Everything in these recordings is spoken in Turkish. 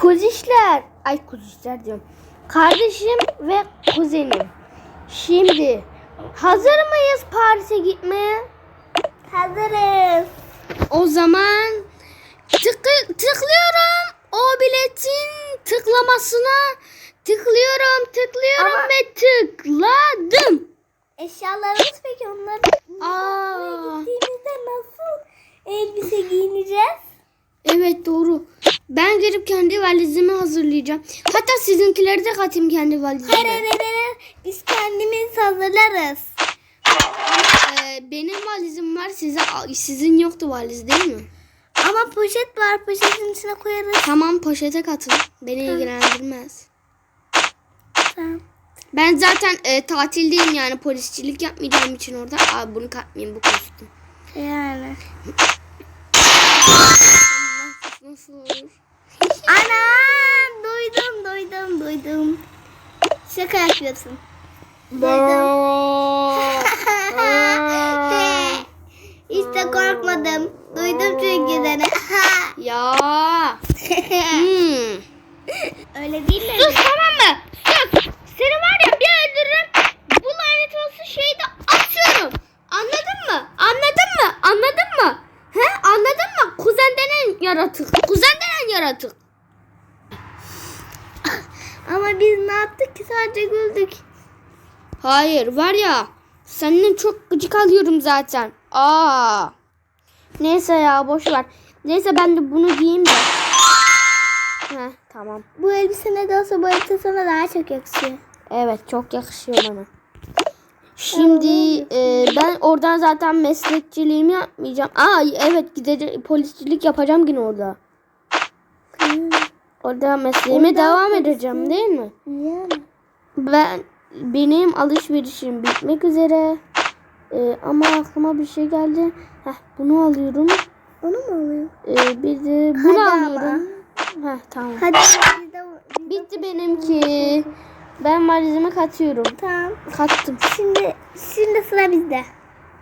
Kuzişler. Ay kuzişler diyorum. Kardeşim ve kuzenim. Şimdi hazır mıyız Paris'e gitmeye? Hazırız. O zaman tıkı, tıklıyorum o biletin tıklamasına tıklıyorum tıklıyorum Ama- ve tıkladım. Eşyalarımız peki onlar Aa, gittiğimizde nasıl elbise giyineceğiz? evet doğru. Ben gelip kendi valizimi hazırlayacağım. Hatta sizinkileri de katayım kendi valizime. Hayır hayır hayır. Biz kendimiz hazırlarız. Ee, benim valizim var. Size sizin yoktu valiz değil mi? Ama poşet var. Poşetin içine koyarız. Tamam poşete katın. Beni ilgilendirmez. Tamam. Ben zaten e, tatildeyim yani polisçilik yapmayacağım için orada. Aa, bunu katmayayım bu kostüm. Yani. Nasıl, olur? Anam duydum duydum duydum. Şaka yapıyorsun. İşte korkmadım. Duydum çünkü seni. ya. Hmm. Öyle değil mi? Sus tamam mı? Sus. Seni var ya bir öldürürüm. Bu lanet olsun şeyi de atıyorum. Anladın mı? Anladın mı? Anladın mı? He? Anladın mı? Kuzen denen yaratık. Kuzen denen yaratık. Ama biz ne yaptık ki sadece güldük. Hayır var ya. Senin çok gıcık alıyorum zaten. Aa. Neyse ya boş ver. Neyse ben de bunu giyeyim de. Heh, tamam. Bu elbise ne de olsa bu elbise sana daha çok yakışıyor. Evet çok yakışıyor bana. Şimdi e, ben oradan zaten meslekçiliğimi yapmayacağım. Aa evet gideceğim polisçilik yapacağım yine orada. Orada mesleğime Oradan devam edeceğim değil mi? Yani. Ben benim alışverişim bitmek üzere. E, ama aklıma bir şey geldi. Heh, bunu alıyorum. Onu mu alıyor? E, bir de bunu Hadi ama. alıyorum. Heh, tamam. Hadi. Bitti benimki. Ben valizime katıyorum. Tamam. Kattım. Şimdi şimdi sıra bizde.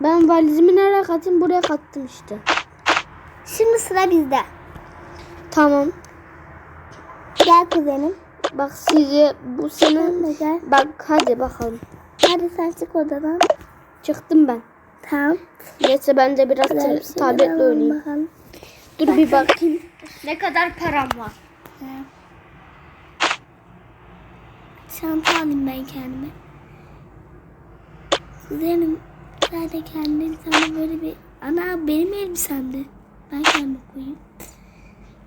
Ben valizimi nereye katayım? Buraya kattım işte. Şimdi sıra bizde. Tamam. Gel kuzenim. Bak size bu Sen senin... de gel. Bak hadi bakalım. Hadi sen çık odadan. Çıktım ben. Tamam. Neyse ben de biraz şeyler tabletle oynayayım. bakalım. Dur bir bakayım. Ne kadar param var? Çanta alayım ben kendime. Kuzenim de kendin sana böyle bir... Ana benim elbisemdi. Ben kendime koyayım.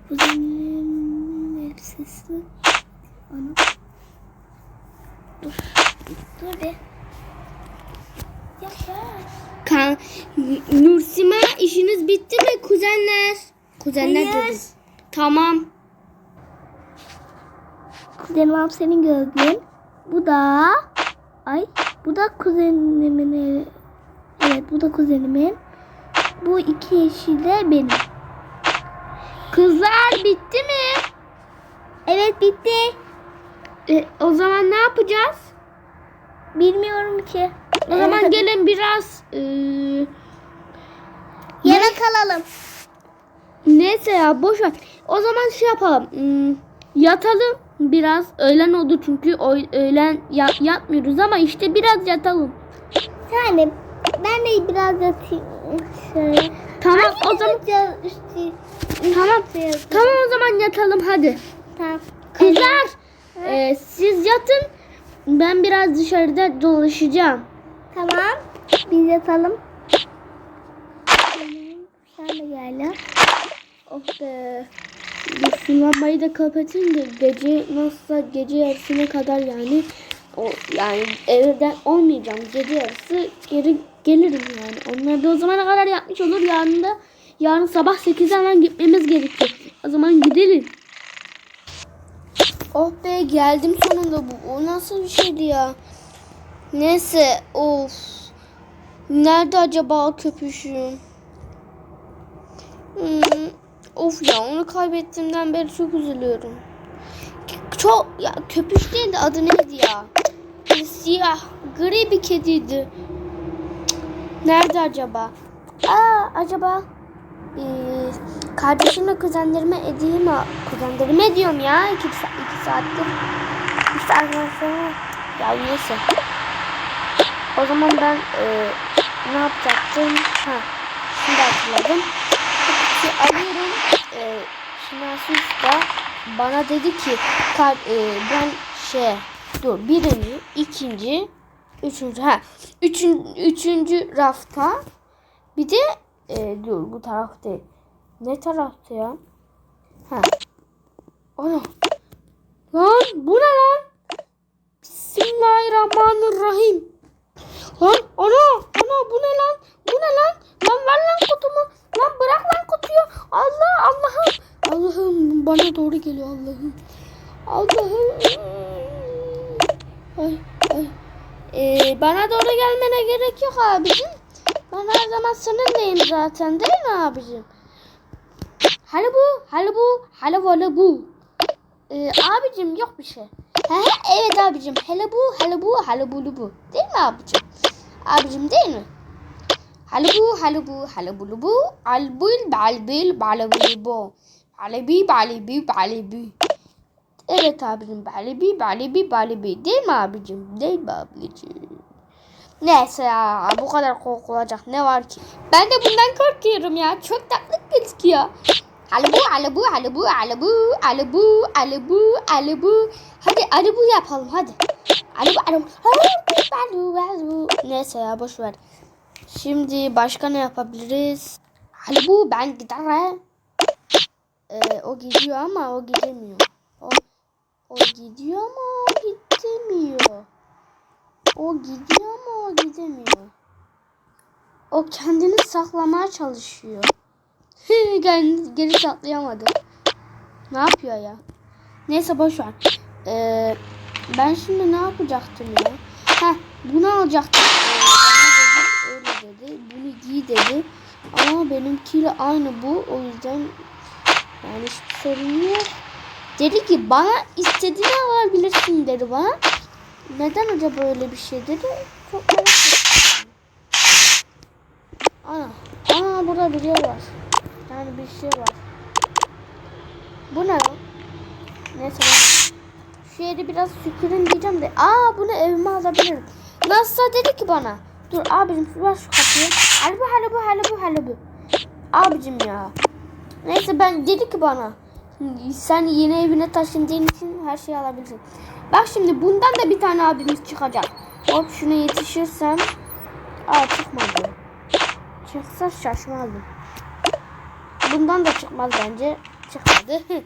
Kuzenim elbisesi. Ana. Dur. Dur bir. Yaklaş. Kan Nursima işiniz bitti mi kuzenler? Kuzenler Hayır. dedim. Tamam. Al senin gözlüğün. Bu da... Ay. Bu da kuzenimin. Evet bu da kuzenimin. Bu iki yeşil de benim. Kızlar bitti mi? Evet bitti. E, o zaman ne yapacağız? Bilmiyorum ki. O zaman gelin biraz e, Yana kalalım. neyse ya boş ver. O zaman şey yapalım. Hmm, yatalım biraz. Öğlen oldu çünkü öğlen ya- yatmıyoruz ama işte biraz yatalım. Yani ben de biraz yatayım. Şöyle. Tamam o zaman üstü. tamam. Tamam o zaman yatalım hadi. Tamam. Kızlar e, siz yatın. Ben biraz dışarıda dolaşacağım. Tamam. Biz yatalım. Sen de gel. Oh be. Bu sullanmayı da kapatayım da gece nasılsa gece yarısına kadar yani o yani evden olmayacağım. Gece yarısı geri gelirim yani. Onlar da o zamana kadar yapmış olur. Yarın da yarın sabah 8'de hemen gitmemiz gerekiyor. O zaman gidelim. Oh be geldim sonunda bu. O nasıl bir şeydi ya? Neyse of. Nerede acaba köpüşüm? Hmm, of ya onu kaybettiğimden beri çok üzülüyorum. Çok ya köpüş değil de adı neydi ya? Siyah gri bir kediydi. Nerede acaba? Aa acaba Ee, kardeşimle kuzenlerime edeyim ha. Kuzenlerime ediyorum ya. İki, iki saattir. Bir saatten sonra. Ya neyse. O zaman ben e, ne yapacaktım? Ha, şimdi hatırladım. Kutuyu alıyorum. E, Şinasi Usta bana dedi ki kar, e, ben şey dur birinci, ikinci, üçüncü ha üçün, üçüncü rafta bir de e, dur bu taraf değil. Ne tarafta ya? Ha. Ana. Lan bu ne lan? Bismillahirrahmanirrahim. Lan ana ana bu ne lan? Bu ne lan? Lan ver lan kutumu. Lan bırak lan kutuyu. Allah Allah'ım. Allah'ım bana doğru geliyor Allah'ım. Allah'ım. Ay ay. Ee, bana doğru gelmene gerek yok abicim. Ben her zaman seninleyim zaten değil mi abicim? Halı bu, halı bu, halı halı bu. Ee, abicim yok bir şey. He he evet abicim. Hele bu, hele bu, hele bu, bu. Değil mi abicim? Abicim değil mi? Halı bu, halı bu, halı bu, bu. Albul, balbil, balbil, bu. Balibi, balibi, balibi. Evet abicim. Balibi, balibi, balibi. Değil mi abicim? Değil mi abicim? Neyse ya bu kadar korkulacak ne var ki? Ben de bundan korkuyorum ya. Çok tatlı gözüküyor. Alibu, alibu, alibu, alibu, alibu, alibu, alibu. Hadi alibu yapalım hadi. Alibu, alibu. Neyse ya boş ver. Şimdi başka ne yapabiliriz? Alibu ben giderim. Ee, o gidiyor ama o gidemiyor. O, o gidiyor ama o gidemiyor. O gidiyor ama o gidemiyor. O kendini saklamaya çalışıyor. geri, geri saklayamadı. Ne yapıyor ya? Neyse boş ver. Ee, ben şimdi ne yapacaktım ya? Heh, bunu alacaktım. Dedi. Bunu giy dedi. Ama benimkiyle aynı bu. O yüzden yani hiçbir sorun yok. Dedi ki bana istediğini alabilirsin dedi bana. Neden acaba öyle bir şey dedi? Çok merak. Ana, ana burada bir yer var. Yani bir şey var. Bu ne? Neyse ben şu yeri biraz süpürün diyeceğim de. Aa bunu evime alabilirim. Nasıl dedi ki bana. Dur abicim ver şu kapıyı. Halibu halibu halibu halibu. Abicim ya. Neyse ben dedi ki bana. Sen yeni evine taşındığın için her şeyi alabilirsin. Bak şimdi bundan da bir tane abimiz çıkacak. Hop şuna yetişirsem. Aa çıkmadı. Çıksa şaşmazdım. Bundan da çıkmaz bence. Çıkmadı.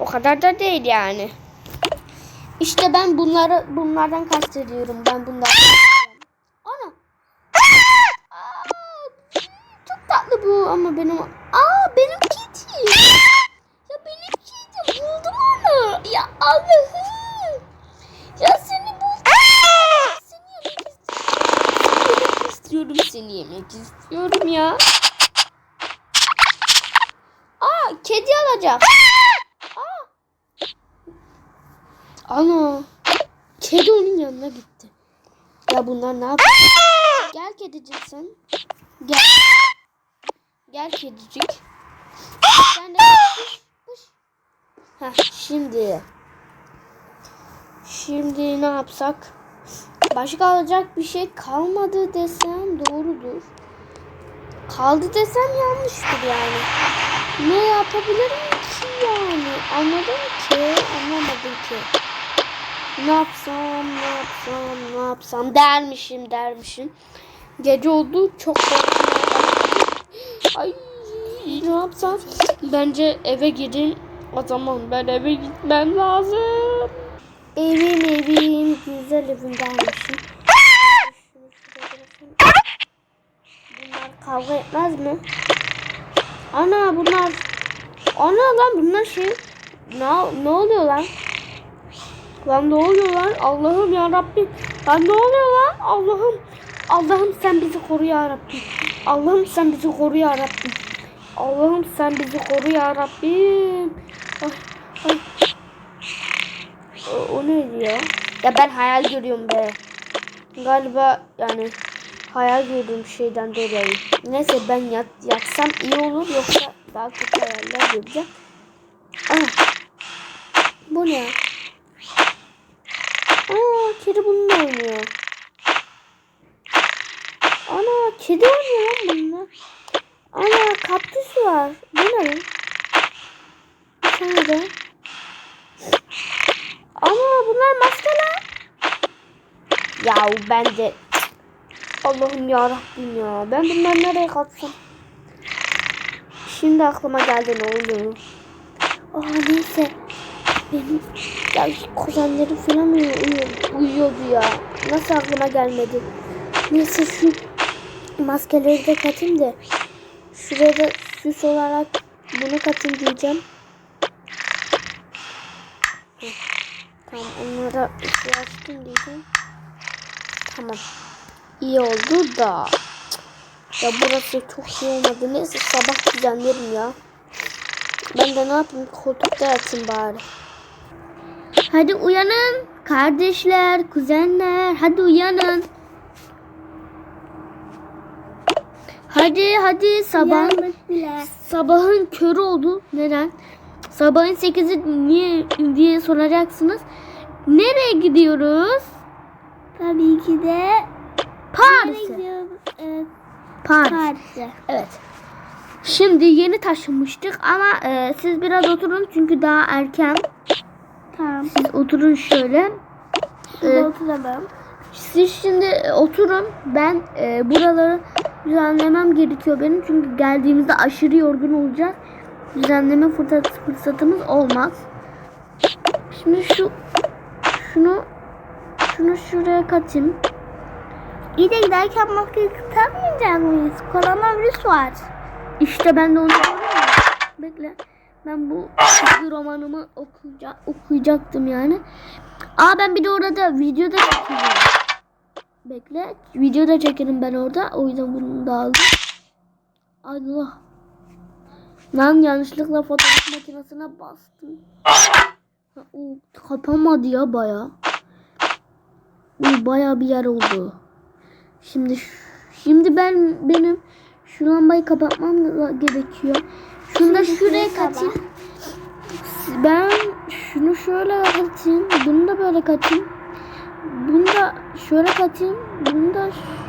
o kadar da değil yani. İşte ben bunları bunlardan kastediyorum. Ben bundan Ana. Çok tatlı bu ama benim. Aa benim kedi. Ya benim kedi buldum onu. Ya Allah'ım. Ya seni buldum. Seni yemek istiyorum. Seni yemek istiyorum ya. Aa kedi alacak. Aa. Ana. Kedi onun yanına gitti. Ya bunlar ne yapıyor? Gel kedicik sen. Gel. Gel kedicik. Sen de pış, pış. Heh, şimdi. Şimdi ne yapsak? Başka alacak bir şey kalmadı desem doğrudur. Kaldı desem yanlıştır yani. Ne yapabilirim ki yani? Anladın ki? Anlamadım ki. Ne yapsam, ne yapsam, ne yapsam dermişim, dermişim. Gece oldu, çok. Ay, ne yapsam? Bence eve gidin. O zaman ben eve gitmem lazım. Evim evim, güzel evim dermişim. Bunlar kavga etmez mi? Ana bunlar Ana lan bunlar şey ne, ne oluyor lan? Lan ne oluyor lan? Allah'ım ya Rabbim. Lan ne oluyor lan? Allah'ım. Allah'ım sen bizi koru ya Rabbim. Allah'ım sen bizi koru ya Rabbim. Allah'ım sen bizi koru ya Rabbim. Ay, ay. O, o neydi ya? Ya ben hayal görüyorum be. Galiba yani hayal gördüğüm şeyden dolayı. Neyse ben yat, yatsam iyi olur yoksa daha kötü hayaller göreceğim. Aa, bu ne? Kedi bununla oynuyor. Ana kedi oynuyor lan bununla. Ana kaktüs var. Bu ne lan? Tane de. Ana bunlar maske lan. Ya ben de Allah'ım ya ya. Ben bunları nereye katsam? Şimdi aklıma geldi ne oluyor? Aa neyse. Benim ya kuzenlerim falan uyuyor, uyuyor, uyuyordu ya. Nasıl aklıma gelmedi? Neyse şu maskeleri de katayım da şuraya da süs olarak bunu katayım diyeceğim. Heh. Tamam onlara ışığı açtım diyeceğim. Tamam. İyi oldu da. Ya burası çok iyi olmadı. Neyse sabah düzenlerim ya. Ben de ne yapayım koltukta yatayım bari. Hadi uyanın kardeşler, kuzenler. Hadi uyanın. Hadi hadi sabah sabahın körü oldu. Neden? Sabahın 8'i niye diye soracaksınız. Nereye gidiyoruz? Tabii ki de Paris'e. Evet, Paris. Paris'e. Evet. Şimdi yeni taşınmıştık ama e, siz biraz oturun çünkü daha erken. Tamam. Siz oturun şöyle. Şurada E, oturalım. siz şimdi oturun. Ben e, buraları düzenlemem gerekiyor benim çünkü geldiğimizde aşırı yorgun olacağız. Düzenleme fırsat, fırsatımız olmaz. Şimdi şu şunu şunu şuraya katayım. İyi de giderken maskeyi takmayacak mıyız? Koronavirüs var. İşte ben de onu diyorum. Bekle. Ben bu çizgi romanımı okuyaca- okuyacaktım yani. Aa ben bir de orada videoda çekeceğim. Bekle. Videoda çekerim ben orada. O yüzden bunu da aldım. Allah. Lan yanlışlıkla fotoğraf makinesine bastım. Ha, o kapanmadı ya baya. Bu baya bir yer oldu. Şimdi şimdi ben benim şu lambayı kapatmam gerekiyor. Şunu da şuraya katayım. Ben şunu şöyle katayım. Bunu da böyle katayım. Bunu da şöyle katayım. Bunu da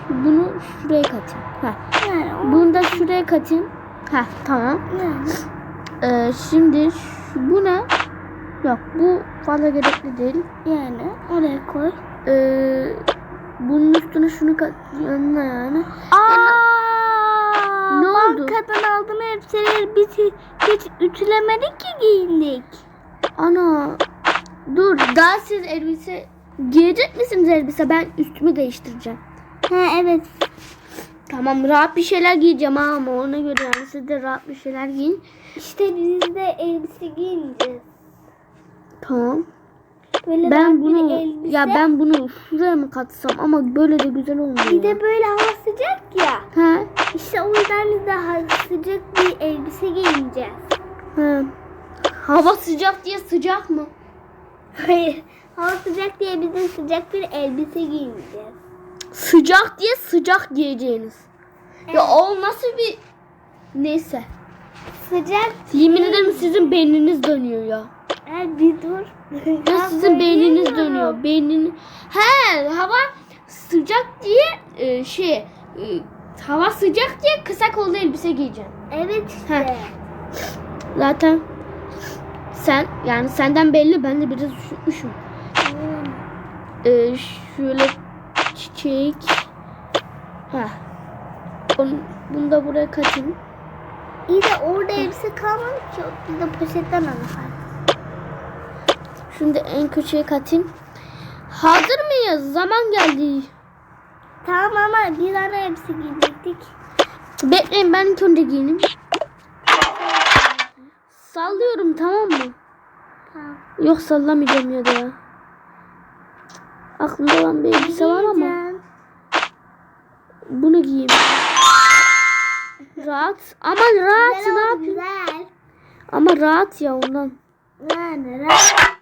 bunu şuraya katayım. Heh. Yani o Bunu da şuraya katayım. Heh, tamam. yani. Ee, şimdi şu, bu ne? Yok bu fazla gerekli değil. Yani oraya koy. Ee, bunun üstüne şunu kat yanına yani. Aa, Ne oldu? Bankadan aldım elbiseleri biz hiç, hiç ütülemedik ki giyindik. Ana dur daha siz elbise giyecek misiniz elbise? Ben üstümü değiştireceğim. Ha evet. Tamam rahat bir şeyler giyeceğim ha ama ona göre yani siz de rahat bir şeyler giyin. İşte biz de elbise giyineceğiz. Tamam. Böyle Ben bunu elbise. ya ben bunu şuraya mı katsam ama böyle de güzel olmuyor. Bir de böyle hava sıcak ya. He. İşte o yüzden biz de ha- sıcak bir elbise giyineceğiz. He. Hava sıcak diye sıcak mı? Hayır. Hava sıcak diye biz de sıcak bir elbise giyineceğiz. Sıcak diye sıcak giyeceğiniz. Ya o nasıl bir neyse. Sıcak. Yemin ederim sizin beyniniz dönüyor ya. Ha, bir dur. Ya sizin beyniniz dönüyor. Beynin He, hava sıcak diye e, şey e, hava sıcak diye kısa kollu elbise giyeceğim. Evet işte. Heh. Zaten sen yani senden belli ben de biraz üşütmüşüm. Hmm. Ee, şöyle çiçek. Ha. Bunu, bunu da buraya katayım. İyi de orada elbise kalmadı ki. Biz de poşetten alalım. Şunu da en köşeye katayım. Hazır mıyız? Zaman geldi. Tamam ama bir tane elbise giyecektik. Bekleyin ben ilk önce giyineyim. Sallıyorum tamam mı? Tamam. Yok sallamayacağım ya da ya. Aklımda olan bir elbise var ama bunu giyeyim. Rahat. Ama rahat Güzel ne yapayım? Güzel. Ama rahat ya ondan. Yani rahat.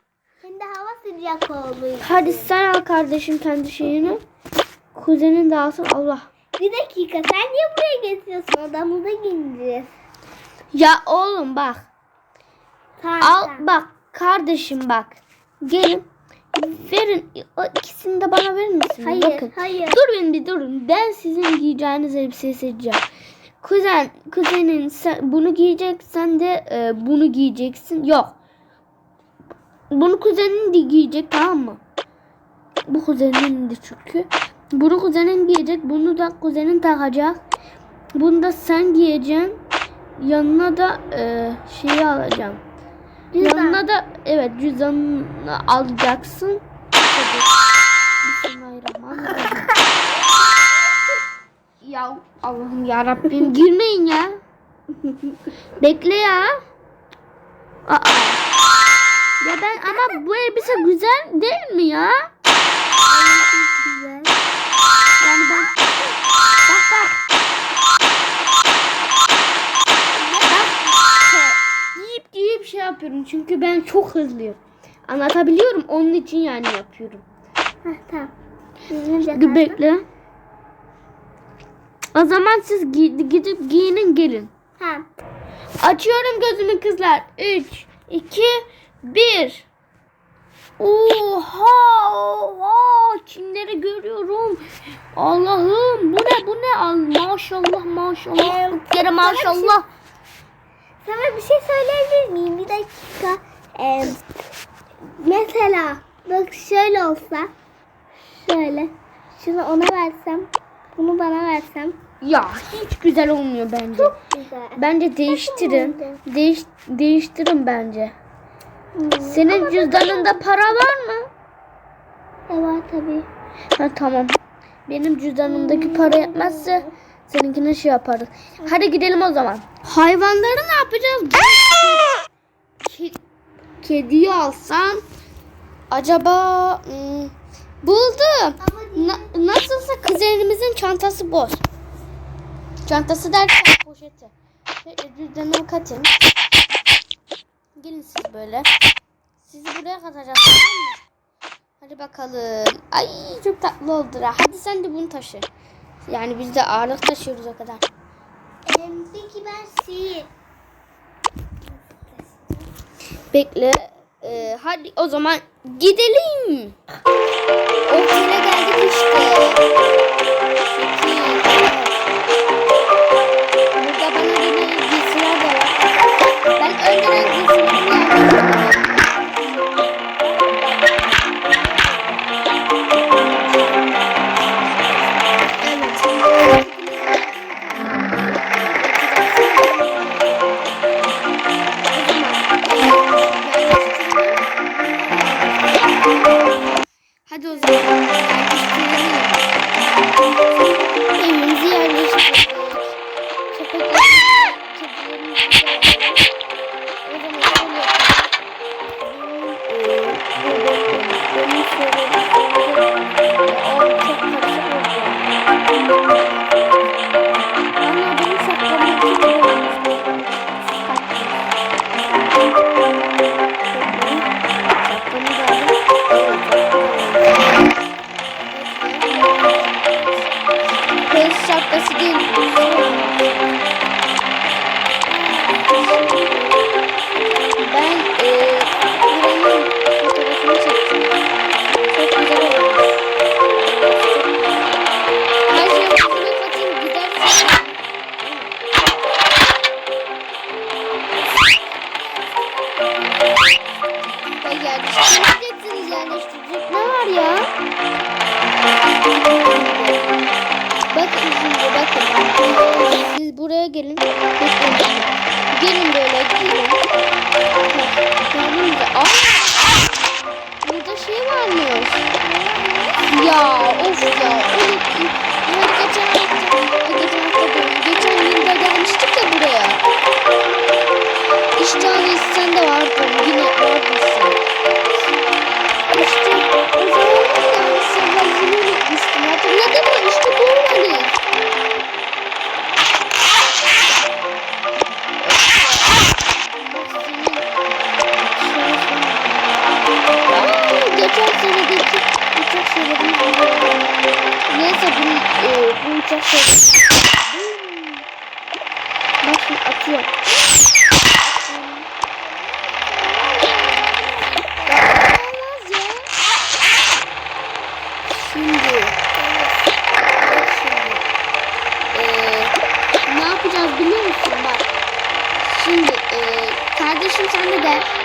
Sıcak işte. Hadi sen al kardeşim kendi şeyini. Kuzenin de alsın. Allah. Bir dakika sen niye buraya getiriyorsun? Odamıza gideceğiz. Ya oğlum bak. Tamam. Al tamam. bak kardeşim bak. Gelin. Verin. O ikisini de bana verir misiniz? Hayır, Bakın. hayır. Durun bir durun. Ben sizin giyeceğiniz elbiseyi seçeceğim. Kuzen, kuzenin sen bunu giyeceksen de e, bunu giyeceksin. Yok. Bunu kuzenin de giyecek tamam mı? Bu kuzenin de çünkü. Bunu kuzenin giyecek. Bunu da kuzenin takacak. Bunu da sen giyeceksin. Yanına da e, şeyi alacağım. Cüzdan. Yanına da evet cüzdanını alacaksın. Bismillahirrahmanirrahim. ya Allah'ım ya Rabbim girmeyin ya. Bekle ya. Aa. Ya ben ama bu elbise güzel değil mi ya? Güzel. Yani ben bak bak. Giyip giyip şey yapıyorum çünkü ben çok hızlıyım. Anlatabiliyorum onun için yani yapıyorum. Heh, tamam. Bir bekle. O zaman siz gi- gidip giyinin gelin. Tamam. Açıyorum gözümü kızlar. 3, 2, 1. Oha oha kimleri görüyorum. Allah'ım bu ne bu ne Al, maşallah maşallah. Ee, Bir maşallah. Sana bir şey söyleyebilir miyim? Bir dakika. Ee, mesela bak şöyle olsa. Şöyle. Şunu ona versem. Bunu bana versem. Ya hiç güzel olmuyor bence. Çok güzel. Bence değiştirin. Değiş, değiştirin bence. Senin ama cüzdanında para var mı? Ne var tabii. Ha tamam. Benim cüzdanımdaki para yetmezse seninkine şey yaparız. Hadi gidelim o zaman. Hayvanları ne yapacağız? Ke- kediyi alsam acaba hmm, buldum. Na- nasılsa kuzenimizin çantası boş. Çantası derken poşeti. Cüzdanımı katayım. Gelin siz böyle. Sizi buraya katacağız tamam mı? Hadi bakalım. Ay çok tatlı oldu. ha. Hadi sen de bunu taşı. Yani biz de ağırlık taşıyoruz o kadar. Elimdeki ben sihir. Bekle. Ee, hadi o zaman gidelim. Otele geldik işte. Burada bana yine giysiler de var. Ben önceden giysilerimi şapkası değil. Ben sen de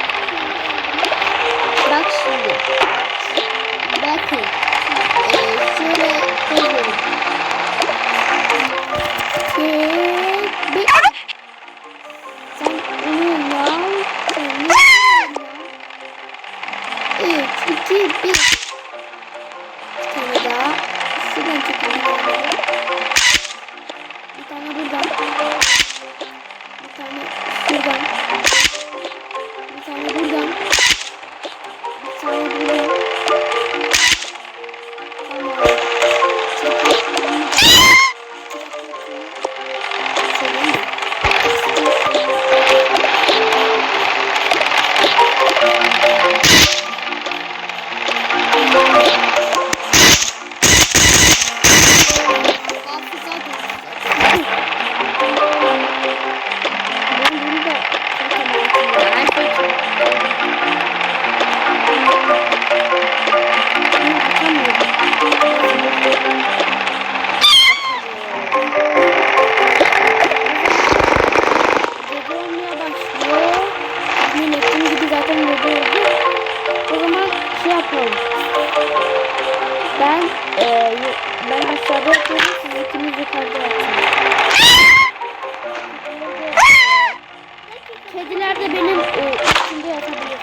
De benim e, üstümde yatabilir.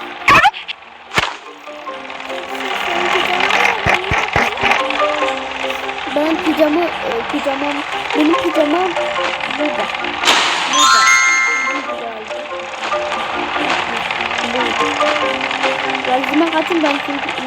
Ben pijamı, e, pijamam, benim pijamam burada. Burada. Burada. Yazıma katın ben çünkü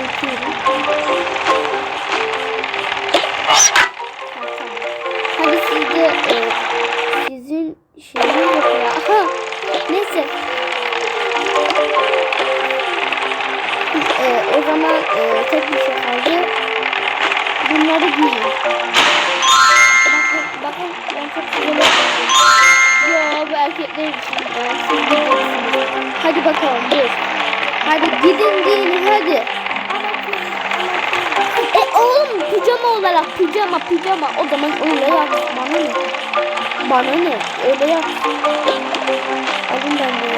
bakalım dur. Hadi gidin giyin hadi. E oğlum pijama olarak pijama pijama o zaman öyle yap. Bana ne? Bana ne? Öyle yap. Alın ben de.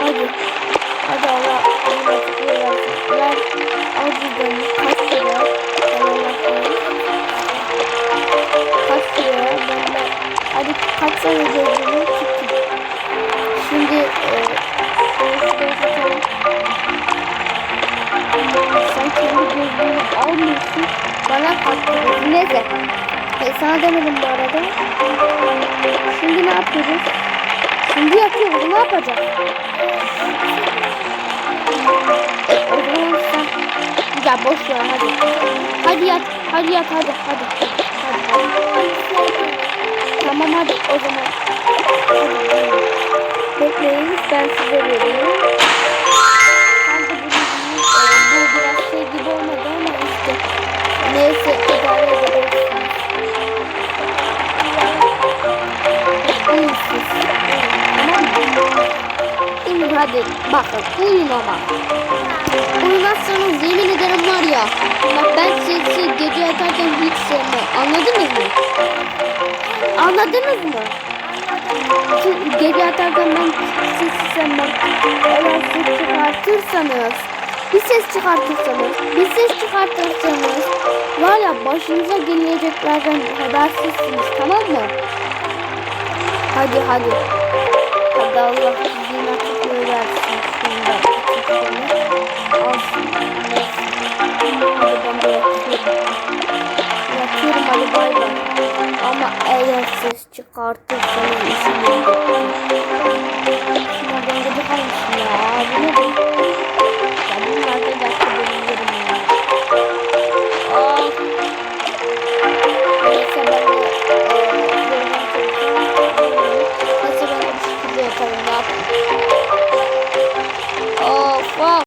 Hadi. Hadi Allah. Versin. Ver. Al cüzdanı. Kaç lira? Kaç lira? Ben de. Hadi kaç cüzdanı tutun. Şimdi e. Sen kendi gözlüğünü almıyorsun. Bana kattırıyorsun. Neyse. E, sana demedim bu arada. Şimdi ne yapıyoruz? Şimdi yatıyoruz. Ne yapacağız? E, o zaman sen... Ya boş ver hadi. Hadi yat. Hadi yat. Hadi. Hadi. hadi, hadi. Tamam hadi o zaman. Hadi. Bekleyin ben size vereyim. Giyin. Ee, bu biraz şey gibi olmadı ama işte. Neyse idare edebilirsiniz. Uyun siz. Tamam? Şimdi hadi bakın uyun ama. Uyumazsanız yemin ederim var ya. Bak ben sizi gece yatarken hiç sevmem. Anladınız mı? Anladınız mı? Çünkü gece yatarken ben sizi sevmem. Eğer ses çıkartırsanız, bir ses çıkartırsanız, bir ses çıkartırsanız var ya başınıza geleceklerden habersizsiniz tamam mı? Hadi hadi. Hadi Allah sizin açıklığı versin. Alsın. Hadi bay bay. Ama eğer ses çıkartırsanız işim yok. Şuna ben de bakalım ya. Bu ne?